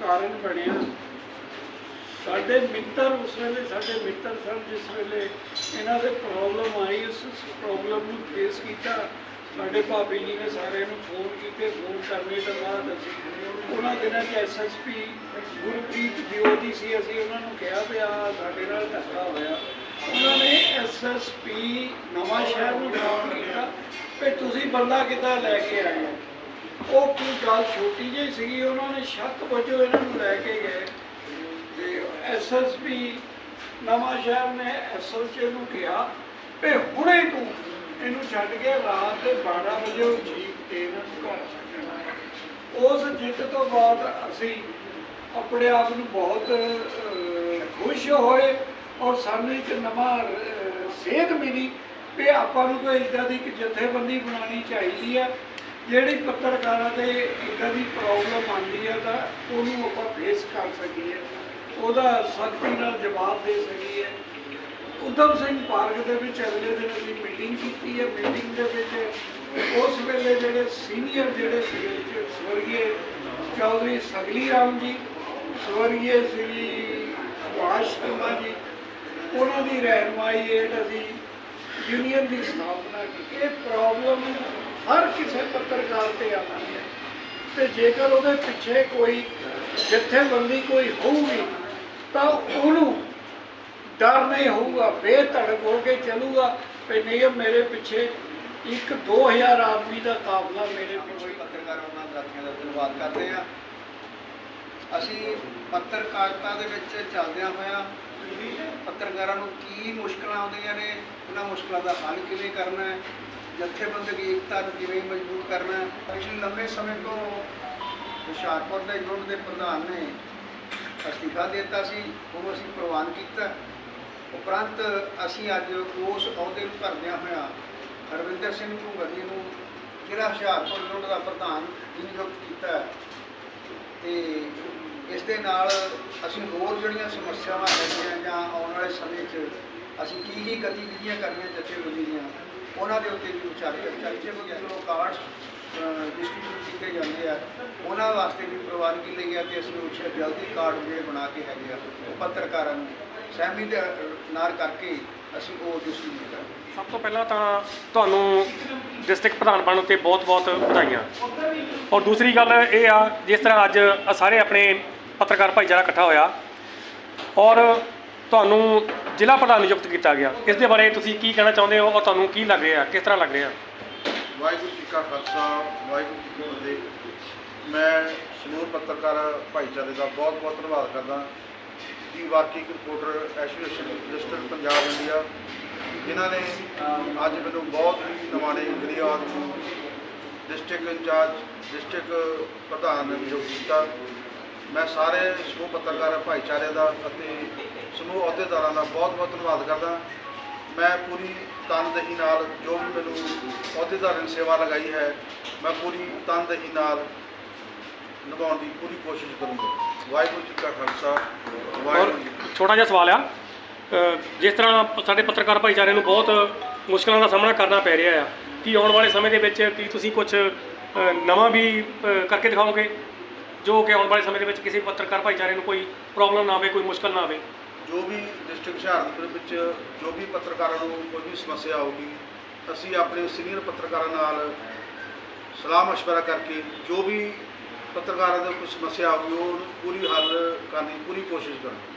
ਕਾਰਨ ਬਣਿਆ। ਸਾਡੇ ਮਿੱਤਰ ਉਸ ਵੇਲੇ, ਸਾਡੇ ਮਿੱਤਰ ਸਨ ਜਿਸ ਵੇਲੇ ਇਹਨਾਂ ਦੇ ਪ੍ਰੋਬਲਮ ਆਈ, ਉਸ ਪ੍ਰੋਬਲਮ ਨੂੰ ਫੇਸ ਕੀਤਾ। ਸਾਡੇ ਭਾਬੀ ਜੀ ਨੇ ਸਾਰਿਆਂ ਨੂੰ ਫੋਨ ਕੀਤੇ ਫੋਨ ਕਰਨੇ ਤੋਂ ਬਾਅਦ ਉਹਨਾਂ ਦਿਨਾਂ 'ਚ ਐਸਐਸਪੀ ਗੁਰਪ੍ਰੀਤ ਦਿਓ ਜੀ ਸੀ, ਅਸੀਂ ਉਹਨਾਂ ਨੂੰ ਕਿਹਾ ਵੀ ਆ, ਸਾਡੇ ਨਾਲ ਧੱਕਾ ਹੋਇਆ। ਉਹਨਾਂ ਨੇ ਐਸਐਸਪੀ ਨਵਾਂ ਸ਼ਹਿਰ ਨੂੰ ਫੋਨ ਕੀਤਾ ਵੀ ਤੁਸੀਂ ਬੰਦਾ ਕਿੱਦਾਂ ਲੈ ਕੇ ਆਏ ਹੋ? ਉਹ ਕੋਈ ਗੱਲ ਛੋਟੀ ਜਿਹੀ ਸੀਗੀ ਉਹਨਾਂ ਨੇ ਸ਼ੱਕ ਵਜੋਂ ਇਹਨਾਂ ਨੂੰ ਲੈ ਕੇ ਗਏ। ਤੇ ਐਸਐਸਪੀ ਨਵਾਂ ਸ਼ਹਿਰ ਨੇ ਐਸਐਸਪੀ ਨੂੰ ਕਿਹਾ ਵੀ ਹੁਣੇ ਤੂੰ ਇਹਨੂੰ ਛੱਡ ਕੇ ਰਾਤ ਦੇ 12 ਵਜੇ ਉਹ ਜੀਪ ਤੇ ਇਹਨਾਂ ਨੂੰ ਘਰ ਛੱਡਣਾ ਉਸ ਜਿੱਤ ਤੋਂ ਬਾਅਦ ਅਸੀਂ ਆਪਣੇ ਆਪ ਨੂੰ ਬਹੁਤ ਖੁਸ਼ ਹੋਏ ਔਰ ਸਾਨੂੰ ਇੱਕ ਨਵਾਂ ਅਹ, ਸੇਧ ਮਿਲੀ ਵੀ ਆਪਾਂ ਨੂੰ ਕੋਈ ਇਦਾਂ ਦੀ ਇੱਕ ਜਥੇਬੰਦੀ ਬਣਾਉਣੀ ਚਾਹੀਦੀ ਹੈ। ਜਿਹੜੀ ਪੱਤਰਕਾਰਾਂ 'ਤੇ ਇੱਦਾਂ ਦੀ ਪ੍ਰੋਬਲਮ ਆਉਂਦੀ ਹੈ ਤਾਂ ਉਹਨੂੰ ਆਪਾਂ ਫੇਸ ਕਰ ਸਕੀਏ। ਉਹਦਾ ਸਖਤੀ ਨਾਲ ਜਵਾਬ ਦੇ ਸਕੀਏ। ਉਦਮ ਸਿੰਘ ਪਾਰਕ ਦੇ ਵਿੱਚ ਅਗਲੇ ਦਿਨ ਅਸੀਂ ਮੀਟਿੰਗ ਕੀਤੀ ਹੈ। ਮੀਟਿੰਗ ਦੇ ਵਿੱਚ ਉਸ ਵੇਲੇ ਜਿਹੜੇ ਸੀਨੀਅਰ ਜਿਹੜੇ ਸੀਗੇ ਸਵਰਗੀ ਚੌਧਰੀ ਸਗਲੀ ਰਾਮ ਜੀ ਸਵਰਗੀ ਸ੍ਰੀ ਸੁਭਾਸ਼ ਸ਼ਰਮਾ ਜੀ, ਉਹਨਾਂ ਦੀ ਰਹਿਨਮਾਈ ਹੇਠ ਅਸੀਂ ਯੂਨੀਅਨ ਦੀ ਸਥਾਪਨਾ ਕੀਤੀ। ਇਹ ਪ੍ਰੋਬਲਮ ਹਰ ਕਿਸੇ ਪੱਤਰਕਾਰ ਤੇ ਆਉਂਦੀ ਹੈ। ਤੇ ਜੇਕਰ ਉਹਦੇ ਪਿੱਛੇ ਕੋਈ ਜਥੇਬੰਦੀ ਕੋਈ ਹੋਊਗੀ ਤਾਂ ਉਹਨੂੰ ਡਰ ਨਹੀਂ ਹੋਊਗਾ ਬੇਧੜਕ ਹੋ ਕੇ ਚੱਲੂਗਾ ਵੀ ਨਹੀਂ ਮੇਰੇ ਪਿੱਛੇ ਇੱਕ 2000 ਆਦਮੀ ਦਾ ਕਾਫਲਾ ਮੇਰੇ ਕੋਈ ਪਿੱਛੇ ਪੱਤਰਕਾਰ ਉਹਨਾਂ ਸਾਥੀਆਂ ਦਾ ਧੰਨਵਾਦ ਕਰਦੇ ਆ ਅਸੀਂ ਪੱਤਰਕਾਰਤਾ ਦੇ ਵਿੱਚ ਚੱਲਦਿਆਂ ਹੋਇਆਂ ਪੱਤਰਕਾਰਾਂ ਨੂੰ ਕੀ ਮੁਸ਼ਕਲਾਂ ਆਉਂਦੀਆਂ ਨੇ ਉਹਨਾਂ ਮੁਸ਼ਕਲਾਂ ਦਾ ਹੱਲ ਕਿਵੇਂ ਕਰਨਾ ਹੈ? ਜਥੇਬੰਦਕ ਏਕਤਾ ਨੂੰ ਕਿਵੇਂ ਮਜ਼ਬੂਤ ਕਰਨਾ ਪਿਛਲੇ ਲੰਬੇ ਸਮੇਂ ਤੋਂ ਹੁਸ਼ਿਆਰਪੁਰ ਦੇ ਯੂਨਿਟ ਦੇ ਪ੍ਰਧਾਨ ਨੇ ਅਸਤੀਫਾ ਦੇ ਦਿੱਤਾ ਸੀ, ਉਹ ਅਸੀਂ ਪ੍ਰਵਾਨ ਕੀਤਾ ਉਪਰੰਤ ਅਸੀਂ ਅੱਜ ਉਸ ਅਹੁਦੇ ਨੂੰ ਭਰਦਿਆਂ ਹੋਇਆਂ ਹਰਵਿੰਦਰ ਸਿੰਘ ਭੁਗਤੀ ਨੂੰ ਜਿਹੜਾ ਹੁਸ਼ਿਆਰਪੁਰ ਯੂਨਿਟ ਦਾ ਪ੍ਰਧਾਨ ਨਿਯੁਕਤ ਕੀਤਾ ਹੈ। ਤੇ ਇਸ ਦੇ ਨਾਲ ਅਸੀਂ ਹੋਰ ਜਿਹੜੀਆਂ ਸਮੱਸਿਆਵਾਂ ਹੈਗੀਆਂ ਜਾਂ ਆਉਣ ਵਾਲੇ ਸਮੇਂ 'ਚ ਅਸੀਂ ਕੀ ਕੀ ਗਤੀਵਿਧੀਆਂ ਕਰਨੀਆਂ ਜਥੇਬੰਦੀ ਦੀਆਂ ਉਹਨਾਂ ਦੇ ਉੱਤੇ ਵੀ ਵਿਚਾਰ ਚਾਹੀਏ ਕੋਈ ਕਾਰਡਸ ਡਿਸਟ੍ਰੀਬਿਊਟ ਕੀਤੇ ਜਾਂਦੇ ਆ। ਉਹਨਾਂ ਵਾਸਤੇ ਵੀ ਪ੍ਰਵਾਨਗੀ ਲਈ ਆ ਕਿ ਅਸੀਂ ਉਹ ਜਲਦੀ ਕਾਰਡ ਜਿਹੜੇ ਬਣਾ ਕੇ ਹੈਗੇ ਆ, ਉਹ ਪੱਤਰਕਾਰਾਂ ਨੂੰ ਸਹਿਮੀ ਦੇ ਨਾਲ ਕਰਕੇ ਅਸੀਂ ਉਹ ਡਿਸਟ੍ਰੀਬਿਊਟ ਕਰਾਂਗੇ ਸਭ ਤੋਂ ਪਹਿਲਾਂ ਤਾਂ ਤੁਹਾਨੂੰ ਡਿਸਟ੍ਰਿਕਟ ਪ੍ਰਧਾਨ ਬਣਨ ਤੇ ਬਹੁਤ-ਬਹੁਤ ਵਧਾਈਆਂ। ਔਰ ਦੂਸਰੀ ਗੱਲ ਇਹ ਆ, ਜਿਸ ਤਰ੍ਹਾਂ ਅੱਜ ਸਾਰੇ ਆਪਣੇ ਪੱਤਰਕਾਰ ਭਾਈਚਾਰਾ ਇਕੱਠਾ ਹੋਇਆ, ਔਰ ਤੁਹਾਨੂੰ ਜ਼ਿਲ੍ਹਾ ਪ੍ਰਧਾਨ ਨਿਯੁਕਤ ਕੀਤਾ ਗਿਆ। ਇਸ ਦੇ ਬਾਰੇ ਤੁਸੀਂ ਕੀ ਕਹਿਣਾ ਚਾਹੁੰਦੇ ਹੋ ਔਰ ਤੁਹਾਨੂੰ ਕੀ ਲੱਗ ਰਿਹਾ? ਕਿਸ ਤਰ੍ਹਾਂ ਲੱਗ ਰਿਹਾ? ਵਾਹਿਗੁਰੂ ਜੀ ਕਾ ਖਾਲਸਾ, ਵਾਹਿਗੁਰੂ ਜੀ ਕੀ ਫਤਿਹ। ਮੈਂ ਸਮੂਹ ਪੱਤਰਕਾਰ ਭਾਈਚਾਰੇ ਦਾ ਬਹੁਤ ਬਹੁਤ ਧੰਨਵਾਦ ਕਰਦਾ ਜੀ working reporter, association district Punjab India, ਜਿਨ੍ਹਾਂ ਨੇ ਅੱਜ ਮੈਨੂੰ ਬਹੁਤ ਹੀ ਨਵਾਣੇ ਗਰੀਆਦ ਡਿਸਟ੍ਰਿਕਟ ਇੰਚਾਰਜ, ਡਿਸਟ੍ਰਿਕਟ ਪ੍ਰਧਾਨ ਨਿਯੁਕਤ ਕੀਤਾ। ਮੈਂ ਸਾਰੇ ਸਮੂਹ ਪੱਤਰਕਾਰ ਭਾਈਚਾਰੇ ਦਾ ਅਤੇ ਸਮੂਹ ਅਹੁਦੇਦਾਰਾਂ ਦਾ ਬਹੁਤ ਬਹੁਤ ਧੰਨਵਾਦ ਕਰਦਾ ਮੈਂ ਪੂਰੀ ਤਨਦੇਹੀ ਨਾਲ ਜੋ ਵੀ ਮੈਨੂੰ ਅਹੁਦੇਦਾਰਾਂ ਨੇ ਸੇਵਾ ਲਗਾਈ ਹੈ ਮੈਂ ਪੂਰੀ ਤਨਦੇਹੀ ਨਾਲ ਨਿਭਾਉਣ ਦੀ ਪੂਰੀ ਕੋਸ਼ਿਸ਼ ਕਰੂੰਗਾ। ਵਾਹਿਗੁਰੂ ਜੀ ਕਾ ਖਾਲਸਾ ਵਾਹਿਗੁਰੂ ਜੀ ਕੀ ਛੋਟਾ ਜਿਹਾ ਸਵਾਲ ਆ ਅ, ਜਿਸ ਤਰ੍ਹਾਂ ਸਾਡੇ ਪੱਤਰਕਾਰ ਭਾਈਚਾਰੇ ਨੂੰ ਬਹੁਤ ਮੁਸ਼ਕਲਾਂ ਦਾ ਸਾਹਮਣਾ ਕਰਨਾ ਪੈ ਰਿਹਾ ਆ ਕੀ ਆਉਣ ਵਾਲੇ ਸਮੇਂ ਦੇ ਵਿੱਚ ਕੀ ਤੁਸੀਂ ਕੁਝ ਨਵਾਂ ਵੀ ਅ, ਕਰਕੇ ਦਿਖਾਓਗੇ? ਜੋ ਕਿ ਆਉਣ ਵਾਲੇ ਸਮੇਂ ਦੇ ਵਿੱਚ ਕਿਸੇ ਪੱਤਰਕਾਰ ਭਾਈਚਾਰੇ ਨੂੰ ਕੋਈ ਪ੍ਰੋਬਲਮ ਨਾ ਆਵੇ ਕੋਈ ਮੁਸ਼ਕਲ ਨਾ ਆਵੇ। ਜੋ ਵੀ ਡਿਸਟ੍ਰਿਕਟ ਹੁਸ਼ਿਆਰਪੁਰ ਵਿੱਚ ਜੋ ਵੀ ਪੱਤਰਕਾਰਾਂ ਨੂੰ ਕੋਈ ਵੀ ਸਮੱਸਿਆ ਆਊਗੀ, ਅਸੀਂ ਆਪਣੇ ਸੀਨੀਅਰ ਪੱਤਰਕਾਰਾਂ ਨਾਲ ਸਲਾਹ ਮਸ਼ਵਰਾ ਕਰਕੇ ਜੋ ਵੀ ਪੱਤਰਕਾਰਾਂ ਦੇ ਕੋਈ ਸਮੱਸਿਆ ਆਊਗੀ, ਉਹ ਪੂਰੀ ਹੱਲ ਕਰਨ ਦੀ ਪੂਰੀ ਕੋਸ਼ਿਸ਼ ਕਰਾਂਗੇ।